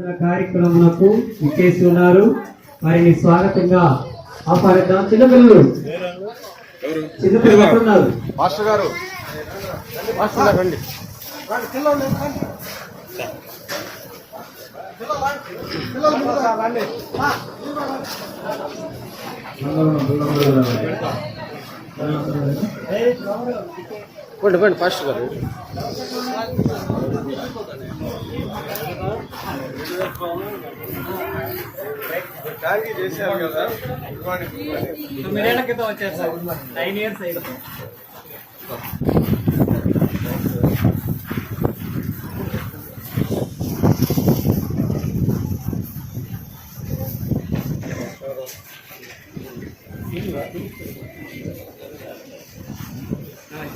కార్యక్రమమునకు ఇచ్చేసి ఉన్నారు. వారిని స్వాగతంగా ఆహ్వానిద్దాం. చిన్నపిల్లలు. చిన్నపిల్లలు ఎక్కడున్నారు? మాస్టర్ గారు. మాస్టర్ గారు రండి. పండి పండి ఫాస్ట్ గారు. చేశారు కదా తొమ్మిదేళ్ళ క్రితం వచ్చారు సార్ నైన్ ఇయర్స్ అయింది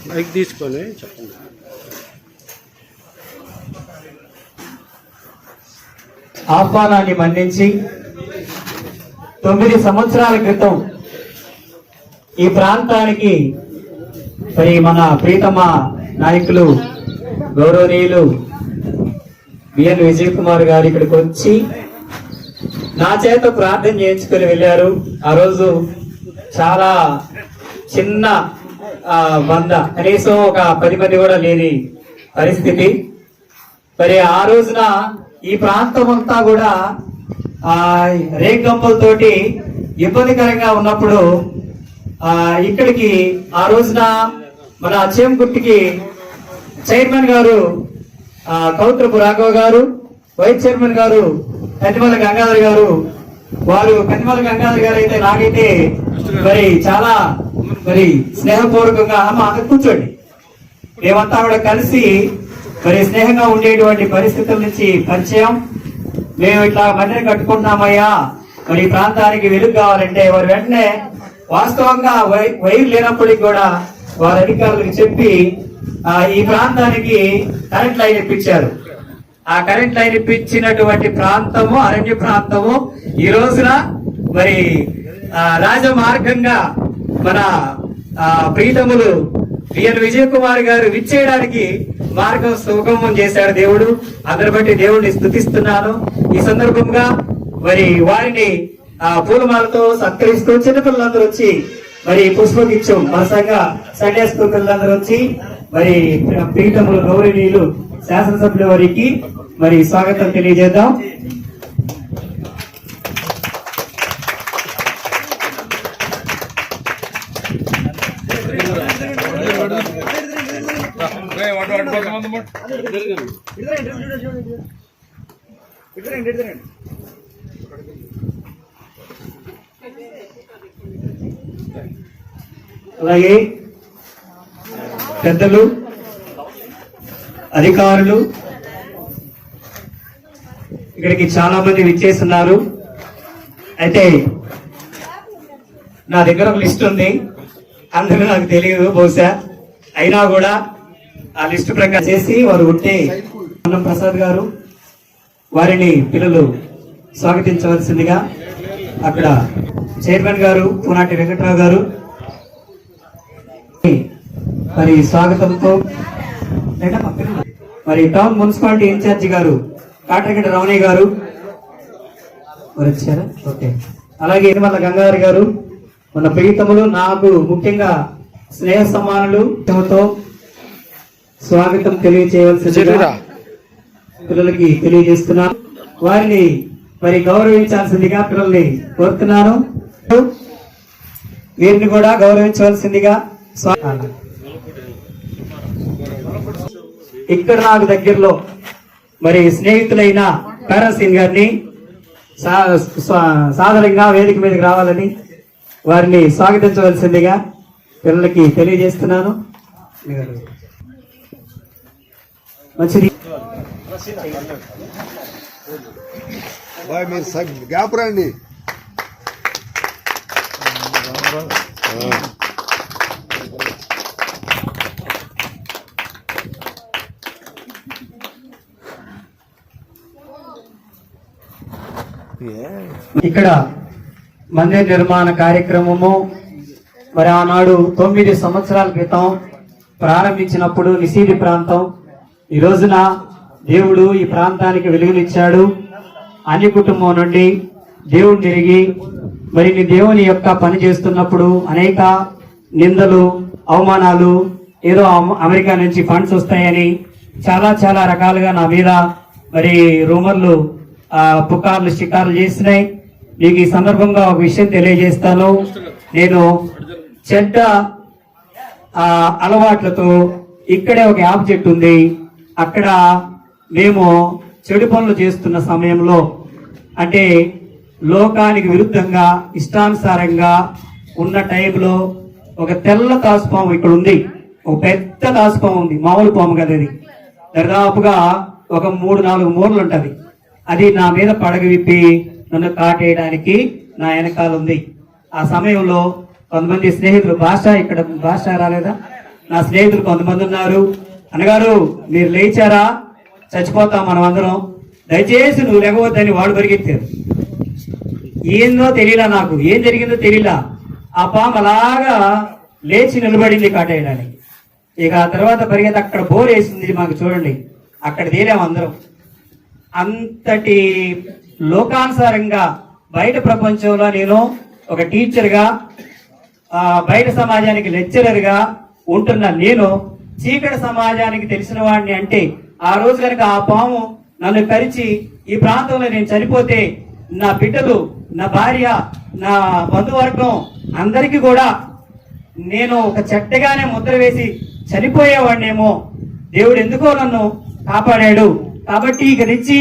మైక్ తీసుకొని చెప్పండి ఆహ్వానాన్ని మన్నించి తొమ్మిది సంవత్సరాల క్రితం ఈ ప్రాంతానికి మరి మన ప్రీతమ నాయకులు గౌరవనీయులు బిఎన్ విజయ్ కుమార్ గారు ఇక్కడికి వచ్చి నా చేత ప్రార్థన చేయించుకొని వెళ్ళారు. ఆ రోజు చాలా చిన్న వంద కనీసం ఒక పది మంది కూడా లేని పరిస్థితి. మరి ఆ రోజున ఈ ప్రాంతం అంతా కూడా ఆ రేగంపలతోటి ఇబ్బందికరంగా ఉన్నప్పుడు ఆ ఇక్కడికి ఆ రోజున మన చేమగుట్టికి చైర్మన్ గారు ఆ కౌత్రపు రాఘవ గారు వైస్ చైర్మన్ గారు కన్నిమల గంగాధర్ గారు వారు కన్నిమల గంగాధర్ గారు అయితే నాకైతే మరి చాలా మరి స్నేహపూర్వకంగా అమ్మ అక్కడ కూర్చోండి. మేమంతా కూడా కలిసి మరి స్నేహంగా ఉండేటువంటి పరిస్థితుల నుంచి పరిచయం. మేము ఇట్లా మందిరం కట్టుకుంటున్నామయ్యా. మరి ఈ ప్రాంతానికి వెలుగు కావాలంటే వారు వెంటనే వాస్తవంగా వై- వైర్ లేనప్పటికి కూడా వారి అధికారులకు చెప్పి ఈ ప్రాంతానికి కరెంట్ లైన్ ఇప్పించారు. ఆ కరెంట్ లైన్ ఇప్పించినటువంటి ప్రాంతము అరణ్య ప్రాంతము ఈ రోజున మరి రాజమార్గంగా మన ప్రీతములు విఎన్ విజయ్ కుమార్ గారు విచ్చేయడానికి మార్గం సుగమం చేశాడు దేవుడు. అందరి బట్టి దేవుడిని స్థుతిస్తున్నాను ఈ సందర్భంగా మరి వారిని ఆ పూలమాలతో సత్కరిస్తూ చిన్నపిల్లలందరూ వచ్చి మరి పుష్పగిచ్చం వరుసగా సండే స్కూల్ పిల్లలందరూ వచ్చి మరి ప్రీతములు గౌరవనీయులు శాసనసభ్యుల వారికి మరి స్వాగతం తెలియజేద్దాం. అలాగే పెద్దలు అధికారులు ఇక్కడికి చాలా మంది విచ్చేస్తున్నారు. అయితే నా దగ్గర ఒక లిస్ట్ ఉంది. అందరూ నాకు తెలియదు బహుశా. అయినా కూడా ఆ లిస్ట్ ప్రకారం చేసి వారు ఉంటే అన్నం ప్రసాద్ గారు వారిని పిల్లలు స్వాగతించవలసిందిగా అక్కడ చైర్మన్ గారు పూనాటి వెంకట్రావు గారు. మరి స్వాగతంతో మరి టౌన్ మున్సిపాలిటీ ఇన్ఛార్జి గారు కాటరగడ్డ రమణయ్య గారు. మరి వచ్చారా ఓకే. అలాగే ఎనిమల్ల గంగాధర్ గారు. మన ప్రీతములు నాకు ముఖ్యంగా స్నేహ సమానులు తమతో స్వాగతం తెలియచేయవలసిందిగా పిల్లలకి తెలియజేస్తున్నాను. వారిని మరి గౌరవించాల్సిందిగా పిల్లల్ని కోరుతున్నాను. వీరిని కూడా గౌరవించవలసిందిగా ఇక్కడ నాకు దగ్గరలో మరి స్నేహితులైన పారాసీన్ గారిని సా- వేదిక మీదకి రావాలని వారిని స్వాగతించవలసిందిగా పిల్లలకి తెలియజేస్తున్నాను. మంచిది మీరు గ్యాప్ రండి. ఇక్కడ మందిర నిర్మాణ కార్యక్రమము మరి ఆనాడు తొమ్మిది సంవత్సరాల క్రితం ప్రారంభించినప్పుడు నిసీది ప్రాంతం. ఈ రోజున దేవుడు ఈ ప్రాంతానికి వెలుగునిచ్చాడు. అన్ని కుటుంబం నుండి దేవుడు తిరిగి మరి నీ దేవుని యొక్క పని చేస్తున్నప్పుడు అనేక నిందలు అవమానాలు ఏదో అమ- అమెరికా నుంచి ఫండ్స్ వస్తాయని చాలా చాలా రకాలుగా నా మీద మరి రూమర్లు పుకార్లు షికార్లు చేసినాయి. నీకు ఈ సందర్భంగా ఒక విషయం తెలియజేస్తాను. నేను చెడ్డ ఆ అలవాట్లతో ఇక్కడే ఒక యాప్ చెట్టు ఉంది. అక్కడ మేము చెడు పనులు చేస్తున్న సమయంలో అంటే లోకానికి విరుద్ధంగా ఇష్టానుసారంగా ఉన్న టైంలో ఒక తెల్ల తాసుపాము ఇక్కడ ఉంది ఒక పెద్ద తాసుపాము ఉంది మామూలు పాము కదా అది. దాదాపుగా ఒక మూడు నాలుగు మూరలు ఉంటుంది. అది నా మీద పడగ విప్పి నన్ను కాటేయడానికి నా వెనకాల ఉంది. ఆ సమయంలో కొంతమంది స్నేహితులు భాష ఇక్కడ భాష రాలేదా? నా స్నేహితులు కొంతమంది ఉన్నారు. అన్నగారు మీరు లేచారా? చచ్చిపోతాం మనం అందరం దయచేసి నువ్వు లేకపోద్దని వాడు పరిగెత్తారు. ఏందో తెలియలా నాకు. ఏం జరిగిందో తెలియలా. ఆ పాము అలాగా లేచి నిలబడింది కాటేయడానికి. ఇక ఆ తర్వాత పరిగెత్తి అక్కడ బోర్ వేసింది మాకు చూడండి. అక్కడ తేలాం అందరం. అంతటి లోకానుసారంగా బయట ప్రపంచంలో నేను ఒక టీచర్గా బయట సమాజానికి లెక్చరర్గా ఉంటున్న నేను చీకటి సమాజానికి తెలిసిన వాడిని అంటే ఆ రోజు కనుక ఆ పాము నన్ను కరిచి ఈ ప్రాంతంలో నేను చనిపోతే నా బిడ్డలు నా భార్య నా బంధువర్గం అందరికీ కూడా నేను ఒక చెడ్డగానే ముద్ర వేసి చనిపోయేవాడినేమో. దేవుడు ఎందుకో నన్ను కాపాడాడు. కాబట్టి ఇక నుంచి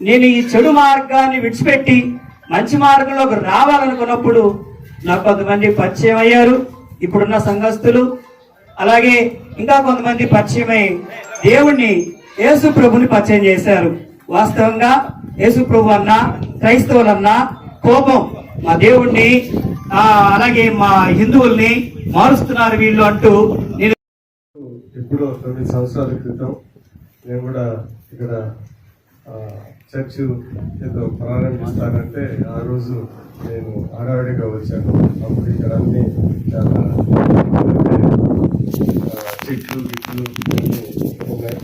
నేను ఈ చెడు మార్గాన్ని విడిచిపెట్టి మంచి మార్గంలోకి రావాలనుకున్నప్పుడు నాకు కొంతమంది పరిచయం అయ్యారు. ఇప్పుడున్న సంఘస్థులు అలాగే ఇంకా కొంతమంది పరిచయమై దేవుణ్ణి యేసు ప్రభుని పరిచయం చేశారు. వాస్తవంగా యేసు ప్రభు అన్న క్రైస్తవులన్నా కోపం మా దేవుణ్ణి అలాగే మా హిందువుల్ని మారుస్తున్నారు వీళ్ళు అంటూ నేను ఎప్పుడో తొమ్మిది సంవత్సరాల క్రితం నేను కూడా ఇక్కడ చర్చ్ ఏదో ప్రారంభిస్తానంటే ఆ రోజు నేను హడావిడిగా వచ్చాను. అప్పుడు ఇక్కడ అన్ని చాలా చెట్లు గిట్లు ఉన్నాయి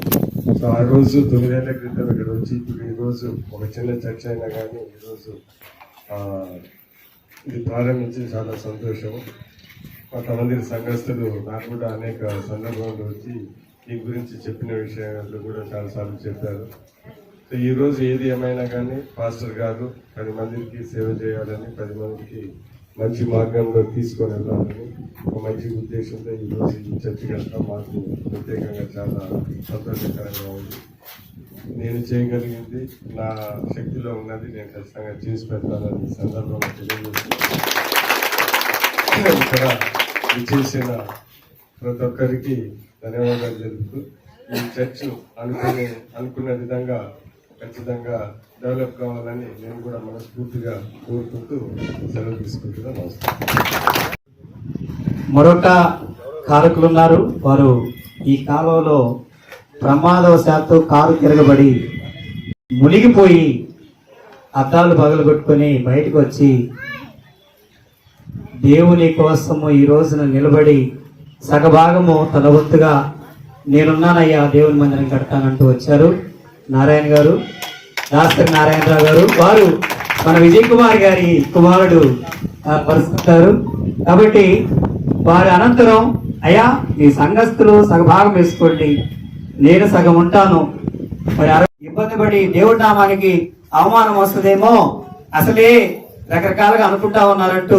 సో ఆ రోజు తొమ్మిదేళ్ళ క్రితం ఇక్కడ వచ్చి ఇప్పుడు ఈరోజు ఒక చిన్న చర్చ అయినా కానీ ఈరోజు ఇది ప్రారంభించి చాలా సంతోషం కొంతమంది సంఘస్థులు నాకు కూడా అనేక సందర్భాల్లో వచ్చి ఈ గురించి చెప్పిన విషయాలు కూడా చాలాసార్లు చెప్పారు. సో ఈరోజు ఏది ఏమైనా కానీ పాస్టర్ గారు పది మందికి సేవ చేయాలని పది మందికి మంచి మార్గంలో తీసుకొని వెళ్ళాలని ఒక మంచి ఉద్దేశంతో ఈ రోజు ఈ చర్చకి మాకు ప్రత్యేకంగా చాలా సంతోషకరంగా ఉంది. నేను చేయగలిగింది నా శక్తిలో ఉన్నది నేను ఖచ్చితంగా చేసి పెట్టాలని సందర్భంగా తెలియజేస్తున్నాను. ఇక్కడ చేసిన ప్రతి ఒక్కరికి ధన్యవాదాలు జరుపుతూ ఈ చర్చ అనుకునే అనుకున్న విధంగా ఖచ్చితంగా డెవలప్ కావాలని నేను కూడా మనస్ఫూర్తిగా కోరుకుంటూ సెలవు తీసుకుంటున్నాను. నమస్కారం. మరొక కారకులు ఉన్నారు. వారు ఈ కాలంలో ప్రమాదవశాత్తు కారు తిరగబడి మునిగిపోయి అద్దాలు పగలగొట్టుకొని బయటకు వచ్చి దేవుని కోసము ఈ రోజున నిలబడి సగభాగము తన వంతుగా నేనున్నానయ్యా దేవుని మందిరం కడతానంటూ వచ్చారు. నారాయణ గారు దాసరి నారాయణరావు గారు వారు మన విజయ్ కుమార్ గారి కుమారుడు పరిస్థితారు కాబట్టి వారి అనంతరం అయ్యా మీ సంఘస్థులు సగభాగం వేసుకోండి. నేను సగం ఉంటాను. మరి ఇబ్బంది పడి దేవుడి నామానికి అవమానం వస్తుందేమో అసలే రకరకాలుగా అనుకుంటా ఉన్నారంటూ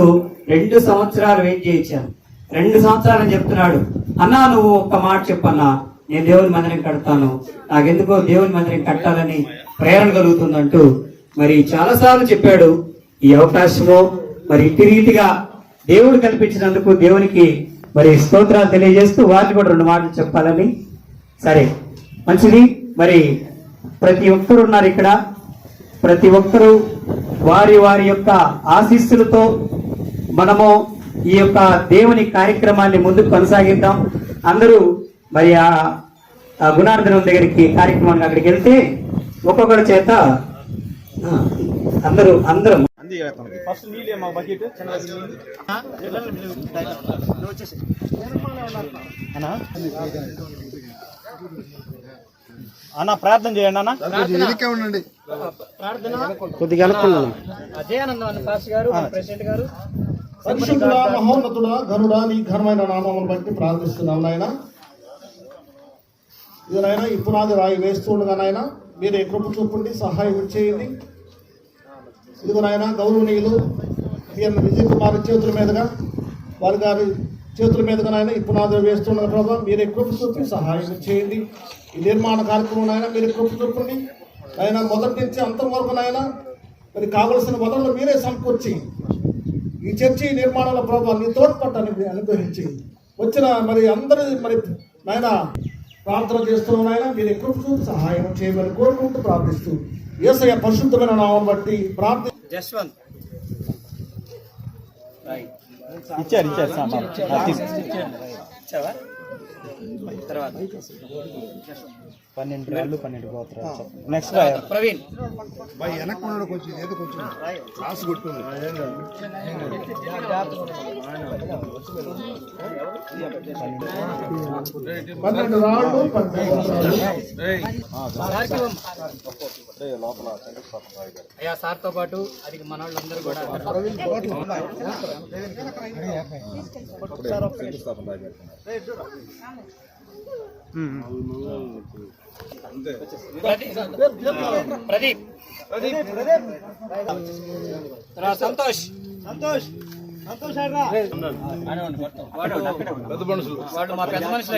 రెండు సంవత్సరాలు వెయిట్ చేయించాను రెండు సంవత్సరాలు చెప్తున్నాడు. అన్నా నువ్వు ఒక్క మాట చెప్పన్నా. నేను దేవుని మందిరం కడతాను. నాకెందుకో దేవుని మందిరం కట్టాలని ప్రేరణ కలుగుతుందంటూ మరి చాలాసార్లు చెప్పాడు. ఈ అవకాశము మరి ఇట్టి రీతిగా దేవుడు కల్పించినందుకు దేవునికి మరి స్తోత్రాలు తెలియజేస్తూ వారిని కూడా రెండు మాటలు చెప్పాలని. సరే మంచిది. మరి ప్రతి ఒక్కరు ఉన్నారు ఇక్కడ. ప్రతి ఒక్కరూ వారి వారి యొక్క ఆశీస్సులతో మనము ఈ యొక్క దేవుని కార్యక్రమాన్ని ముందుకు కొనసాగిద్దాం. అందరూ మరి ఆ గుణార్థనం దగ్గరికి కార్యక్రమానికి అక్కడికి వెళ్తే ఒక్కొక్కరి చేత అందరూ అందరం. ఫస్ట్ నీళ్ళు మా బకెట్ అన్నా? అన్న ప్రార్థన చేయండి అన్న. ఉండండి. ప్రార్థన. కొద్దిగా పాస్ గారు ప్రెసిడెంట్ గారు. పరిశుద్ధుడా మహోన్నతుడా గరుడా నీ ఘనమైన నామమును బట్టి ప్రార్థిస్తున్నాం నాయన. ఇది నాయన ఈ రాయి వేస్తుండగా నాయన మీరే కృప చూపండి సహాయం చేయండి. ఇదిగో నాయన గౌరవనీయులు పిఎన్ విజయ్ కుమార్ చేతుల మీదుగా వారి గారి చేతుల మీదుగా నాయన ఈ వేస్తుండగా ప్రభావ మీరే కృప చూపి సహాయం చేయండి. ఈ నిర్మాణ కార్యక్రమం నాయన మీరే కృప చూపండి. నాయన మొదటి నుంచి అంతం వరకు నాయన మరి కావలసిన వనరులు మీరే సమకూర్చి ఈ చర్చి నిర్మాణంలో ప్రభావ నీ తోడ్పట్టాన్ని అనుగ్రహించి వచ్చిన మరి అందరి మరి నాయన ప్రార్థన చేస్తున్నాం నాయన మీరు ఎక్కువ సహాయం చేయమని కోరుకుంటూ ప్రార్థిస్తూ ఏసయ్య పరిశుద్ధమైన నామం బట్టి ప్రార్థి జస్వంత్. ఇచ్చారు ఇచ్చారు సామాన్. ఇచ్చావా? తర్వాత. పన్నెండు రాళ్ళు పన్నెండు గోత్రాలు. నెక్స్ట్ ప్రవీణ్. బాయ్ వెనక్కి కొంచెం ఏదో కొంచెం క్లాస్ కొట్టుకుంది. పన్నెండు రాళ్ళు పన్నెండు అయ్యా సార్తో పాటు అది మన వాళ్ళందరూ కూడా ప్రదీప్. ప్రదీప్ సంతోష్. సంతోష్ సంతోష్ వాడు వాడు మా పెద్ద మనుషులు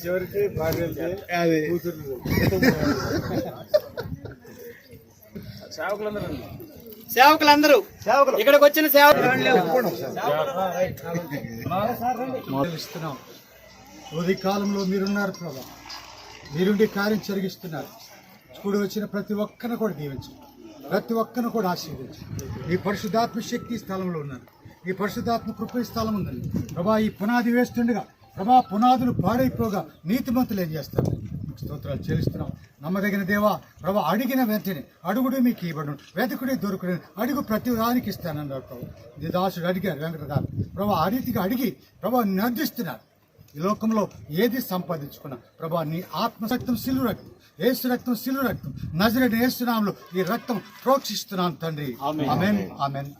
చివరికి సేవకులందరూ. ఇక్కడికి వచ్చిన సేవకులు. ఇస్తున్నాం. ఉదయ కాలంలో మీరున్నారు ప్రభా. మీరుండి కార్యం జరిగిస్తున్నారు. చూడు వచ్చిన ప్రతి ఒక్కరిని కూడా దీవించు. ప్రతి ఒక్కరిని కూడా ఆశీర్వించు ఈ పరిశుద్ధాత్మ శక్తి స్థలంలో ఉన్నారు. ఈ పరిశుద్ధాత్మ కృప స్థలం ఉందండి. ప్రభా ఈ పునాది వేస్తుండగా ప్రభా పునాదులు పాడైపోగా నీతిమంతులు ఏం చేస్తారు? స్తోత్రాలు చెల్లిస్తున్నాం. నమ్మదగిన దేవా ప్రభా అడిగిన వెంటనే అడుగుడు మీకు ఇవ్వడం వెతకుడే దొరుకుడు. అడుగు ప్రతి దానికి ఇస్తానన్నారు ప్రభు. దాసుడు అడిగారు వెంకటదారు ప్రభా ఆ అడిగి ప్రభా నందిస్తున్నారు ఈ లోకంలో ఏది సంపాదించుకున్నా ప్రభా నీ ఆత్మశక్తం సిల్లు రక్తం ఏసు రక్తం సిల్లు రక్తం నజరడి ఏసునాంలో ఈ రక్తం ప్రోక్షిస్తున్నాను తండ్రి. ఆమెన్. ఆమెన్ ఆమెన్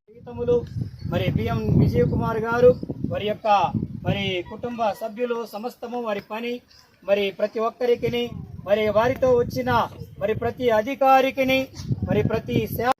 జీవితములు మరి పిఎం విజయ్ కుమార్ గారు వారి యొక్క మరి కుటుంబ సభ్యులు సమస్తము వారి పని మరి ప్రతి ఒక్కరికి మరి వారితో వచ్చిన మరి ప్రతి అధికారికి మరి ప్రతి సేవ